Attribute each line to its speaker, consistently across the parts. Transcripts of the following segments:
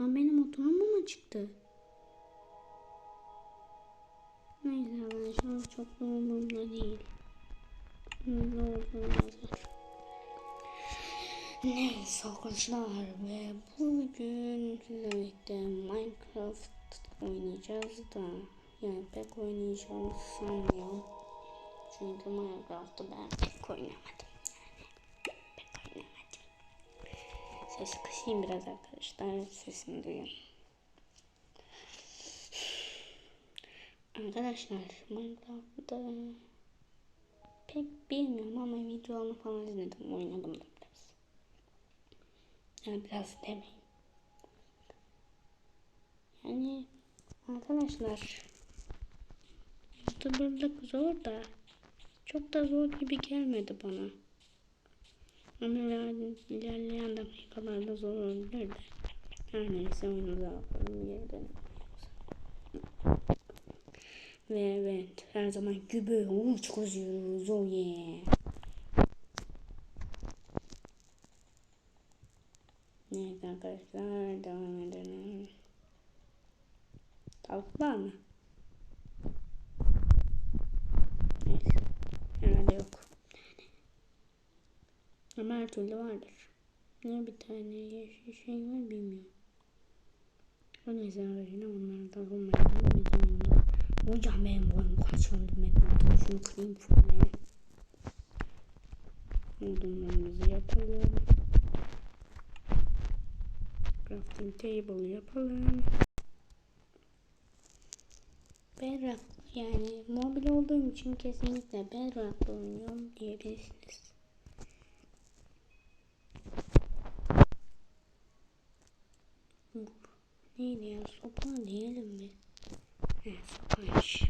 Speaker 1: ben benim oturum mu çıktı? Neyse arkadaşlar çok da umurumda değil. Ne oldu Neyse arkadaşlar ve bugün sizlerle birlikte Minecraft oynayacağız da yani pek oynayacağımı sanmıyorum. Çünkü Minecraft'ı ben pek oynamadım. Yani pek oynamadım. Sesi kısayım biraz arkadaşlar. Sesini duyun. Arkadaşlar Minecraft'ta pek bilmiyorum ama videolarını falan izledim. Oynadım da biraz. Yani biraz demeyin. Yani arkadaşlar YouTuber'lık zor da çok da zor gibi gelmedi bana. Ama iler- ilerleyen dakikalarda zor olabilir de. Her neyse oyunumuza bakalım geri dönelim. Ve evet her zaman gibi uç kozuyoruz oh yeah. Neyse arkadaşlar devam edelim. Tavuk var mı? Neyse. Herhalde yok. Ama her türlü vardır. Ne bir tane yeşil şey var bilmiyorum. O neyse arkadaşlar onları da bulmayalım. Bir onu Hocam benim boyum kaç oldu ben şunu kırayım şöyle. Odunlarımızı yapalım. Crafting table yapalım. Bedrock yani mobil olduğum için kesinlikle Bedrock'ta oynuyorum diyebilirsiniz. Neydi ya sopa diyelim mi? Evet sopaymış.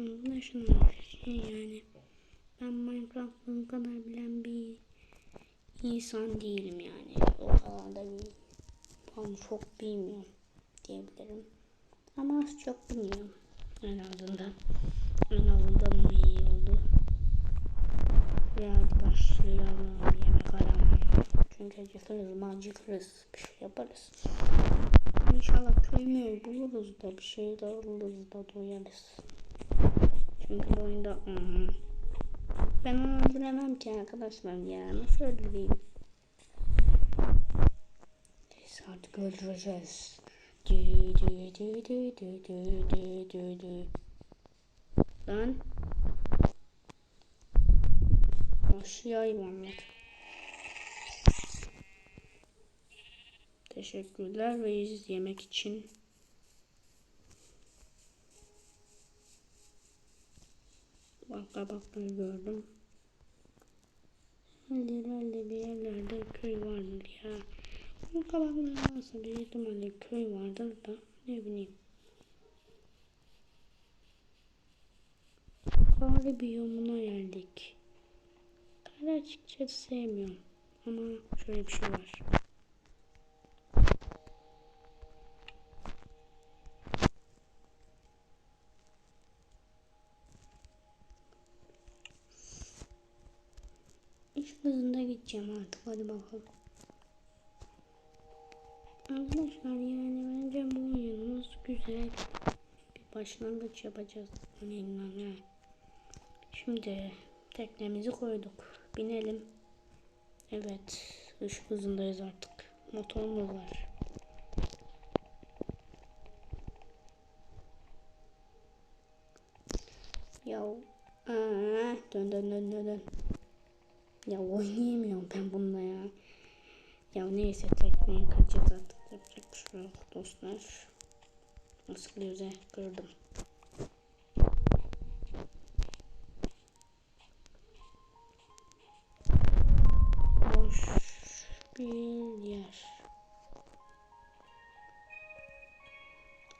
Speaker 1: Arkadaşlar şey yani ben Minecraft'ı bu kadar bilen bir insan değilim yani. O kadar da bir ben çok bilmiyorum diyebilirim. Ama az çok biliyorum. En azından. En azından iyi oldu. Hadi başlayalım yemek aramaya. Çünkü acıkırız, macıkırız, bir şey yaparız. İnşallah köyümü buluruz da bir şey de alırız da doyarız. Çünkü bu oyunda ı -hı. ben onu öldüremem ki arkadaşlar ya. Nasıl öldüreyim? Neyse artık öldüreceğiz. Dü dü dü dü dü dü dü dü dü. Lan. Vahşi hayvanlar. Teşekkürler ve yemek için. Bak kabakları gördüm. Herhalde bir yerlerde köy vardır ya. Bu kabaklar varsa bir ihtimalle köy vardır da ne bileyim. Kar biyomuna geldik. Açıkçası sevmiyorum. Ama şöyle bir şey var. İş hızında gideceğim artık. Hadi bakalım. Arkadaşlar yani bence bu oyunumuz güzel. Bir başlangıç yapacağız. Şimdi teknemizi koyduk. Binelim. Evet. Işık hızındayız artık. Motorumuz var. Ya aa, dön dön dön dön. Ya oynayamıyorum ben bununla ya. Ya neyse tekneye kaçacağız artık. Yapacak bir şey yok dostlar. Nasıl güzel kırdım.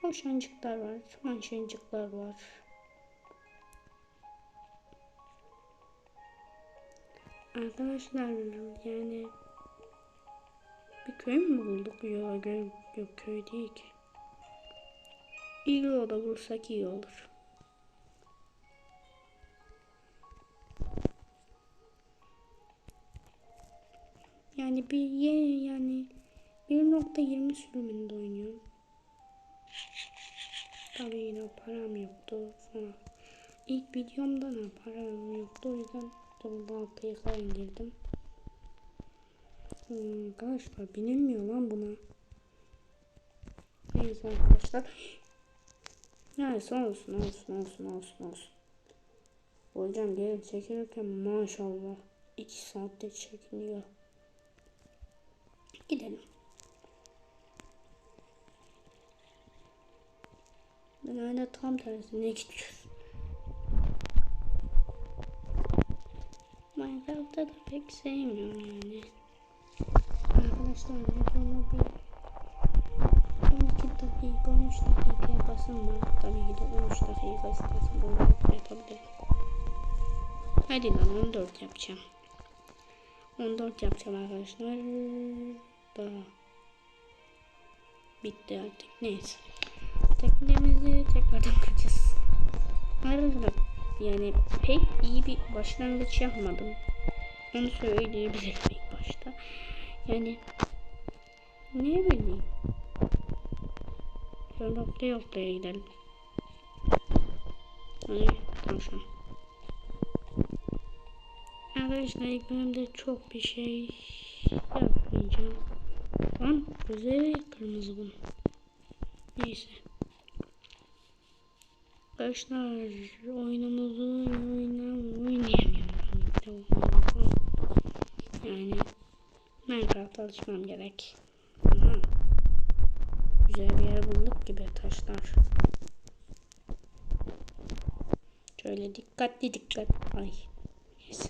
Speaker 1: Hoşancıklar var. Manşancıklar var. Arkadaşlar yani bir köy mü bulduk? Yok, köy, yok köy değil ki. İyi o da vursak iyi olur. Yani bir yani 1.20 sürümünde oynuyorum. Tabii yine param yoktu falan. İlk videomda da param yoktu o yüzden double PK indirdim. Hmm, arkadaşlar binilmiyor lan buna. Neyse arkadaşlar. Neyse olsun olsun olsun olsun olsun. Hocam gelin çekilirken maşallah 2 saatte çekiliyor. Gidelim. Ben öyle tam tersine gidiyoruz. Minecraft'ta da pek sevmiyorum yani. Arkadaşlar videomu bir 12 dakika 13 dakika basın var. Tabii ki de 13 dakika istersen bunu yapabilirim. Hadi lan 14 yapacağım. 14 yapacağım arkadaşlar. Daha bitti artık. Neyse. Tekrardan kıracağız. Arkadaşlar yani pek iyi bir başlangıç yapmadım. Onu söyleyebilirim ilk başta. Yani ne bileyim. Şöyle noktaya noktaya gidelim. Hadi tavşan. Arkadaşlar ilk bölümde çok bir şey yapmayacağım. Lan gözleri kırmızı bunun. Neyse. Arkadaşlar oyunumuzu oynam oynayamıyorum. Yani Minecraft alışmam gerek. Aha. Güzel bir yer bulduk gibi taşlar. Şöyle dikkatli dikkat. Ay. Neyse.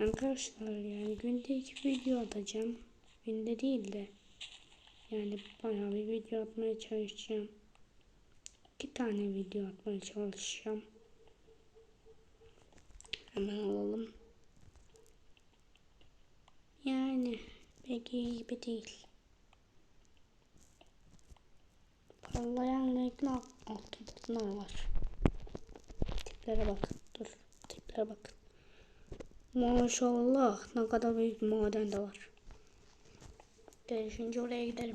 Speaker 1: Arkadaşlar yani günde iki video atacağım. Günde değil de yani bayağı bir video atmaya çalışacağım. İki tane video atmaya çalışacağım. Hemen alalım. Yani pek iyi gibi değil. Parlayan renkli altınlar var. Tiplere bak. Dur. Tiplere bak. Maşallah ne kadar büyük maden de var. Gelin şimdi oraya gidelim.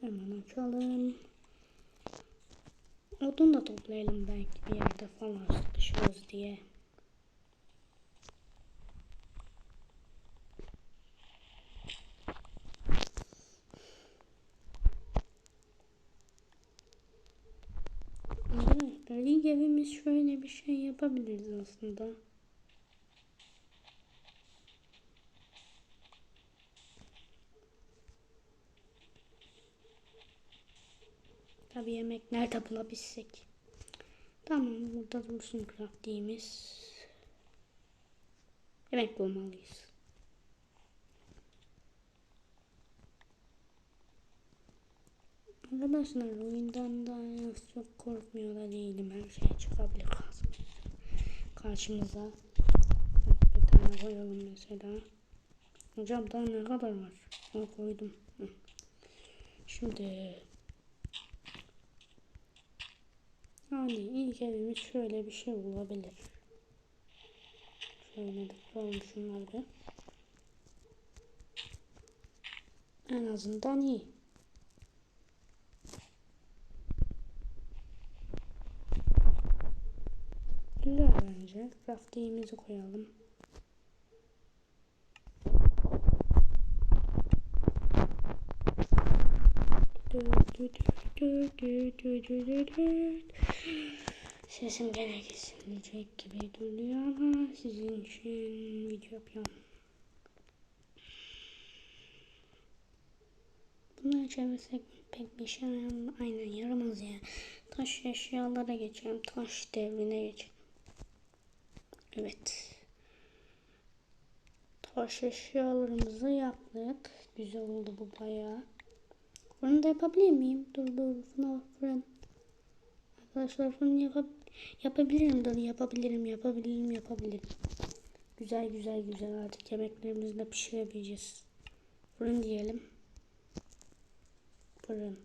Speaker 1: Hemen açalım. Odun da toplayalım belki bir yerde falan sıkışırız diye. Arkadaşlar ilk evimiz şöyle bir şey yapabiliriz aslında. Tabi yemek nerede bulabilsek. Tamam burada dursun craftingimiz. Yemek bulmalıyız. Arkadaşlar oyundan da çok korkmuyor da değilim. Her şey çıkabilir karşımıza. Bir tane koyalım mesela. Hocam daha ne kadar var? Onu koydum. Şimdi yani ilk evimiz şöyle bir şey olabilir. Şöyle koyalım şunları. En azından iyi. Bence. Crafting'imizi koyalım. Sesim gene kesilecek gibi duruyor ama sizin için video yapıyorum. Bunları çevirsek pek bir şey aynen yaramaz ya. Taş eşyalara geçelim. Taş devrine geçelim. Evet. Taş eşyalarımızı yaptık. Güzel oldu bu bayağı. Fırını da yapabilir miyim? Dur dur fırın. Arkadaşlar fırın yap yapabilirim dur yapabilirim yapabilirim yapabilirim. Güzel güzel güzel artık yemeklerimizi de pişirebileceğiz. Fırın diyelim. Fırın.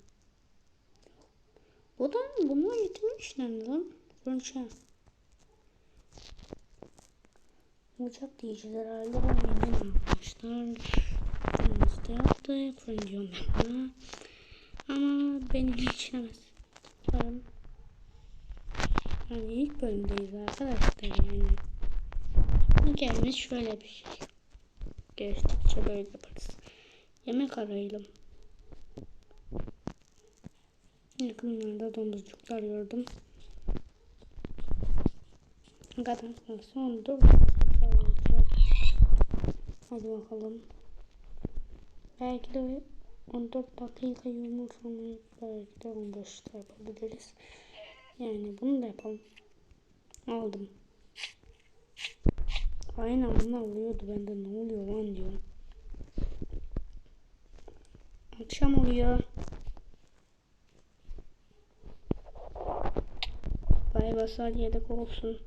Speaker 1: Bu da bunu getirmişler lan. Fırın şey. Uçak diyeceğiz herhalde. Aynen arkadaşlar. Fırınımızı da yaptık. Fırın diyorum ben buna. Ama beni geçiremez. Fırın. Yani ilk bölümdeyiz arkadaşlar yani. Hikayemiz şöyle bir şey. Geçtikçe böyle yaparız. Yemek arayalım. Yakınlarda domuzcuklar gördüm. Ne kadar son dur. Hadi bakalım. Belki de 14 dakika yumurtamayı belki de 15 yapabiliriz. Yani bunu da yapalım. Aldım. Aynen onlar oluyordu bende ne oluyor lan diyor. Akşam oluyor. Bay basar yedek olsun.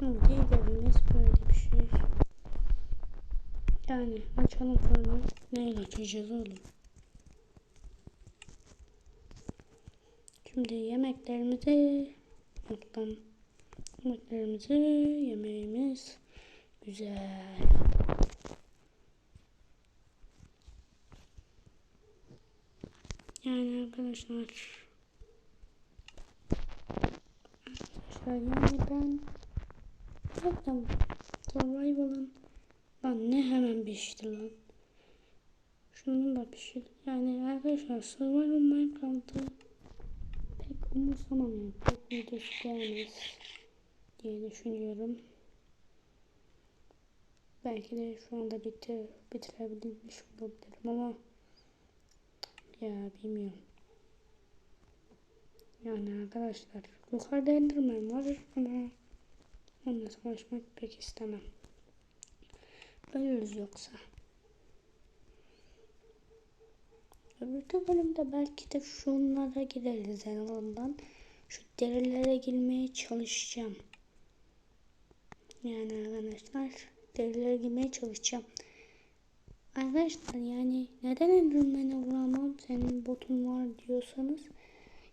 Speaker 1: Diğerlerimiz böyle bir şey. Yani açalım fırını. Açacağız oğlum? Şimdi yemeklerimizi noktam. Yemeklerimizi yemeğimiz güzel. Yani arkadaşlar arkadaşlar yani ben Zaten survival'ın lan ne hemen pişti lan. Şunu da pişir. Yani arkadaşlar survival Minecraft'ı pek umursamam yani. Pek videosu gelmez diye düşünüyorum. Belki de şu anda bitir, bitirebilmiş olabilirim ama ya bilmiyorum. Yani arkadaşlar yukarıda Enderman var ama Onunla savaşmak pek istemem. Ölürüz yoksa. Öbür bölümde belki de şunlara gideriz en azından. Şu derilere girmeye çalışacağım. Yani arkadaşlar derilere girmeye çalışacağım. Arkadaşlar yani neden Enderman'e vuramam senin botun var diyorsanız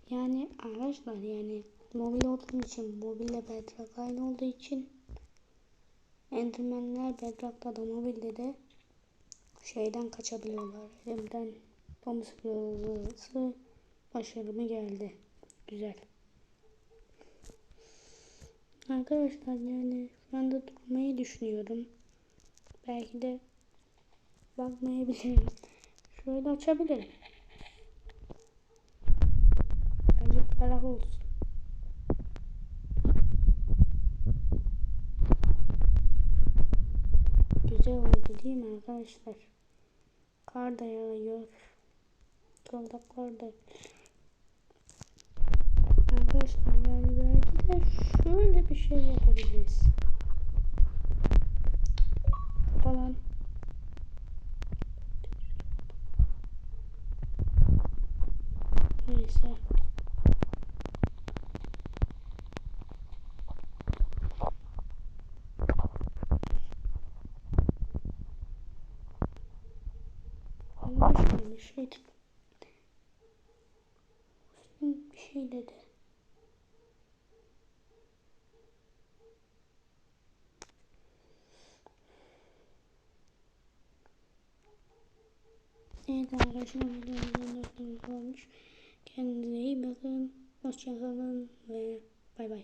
Speaker 1: yani arkadaşlar yani mobil olduğum için mobilde bedrock aynı olduğu için Enderman'ler bedrock'ta da mobilde de şeyden kaçabiliyorlar. Elimden domuz kırılması başarımı geldi. Güzel. Arkadaşlar yani şu anda durmayı düşünüyorum. Belki de bakmayabilirim. Şöyle açabilirim. Azıcık ferah olsun. Güzel oldu değil mi arkadaşlar? Kar da yağıyor. Kaldaklar da. Arkadaşlar yani belki de şöyle bir şey yapabiliriz. Falan. Neyse. Başka bir şey bir şey dedi. Arkadaşlar videomuzun noktamız olmuş. Kendinize iyi bakın. Hoşçakalın ve bay bay.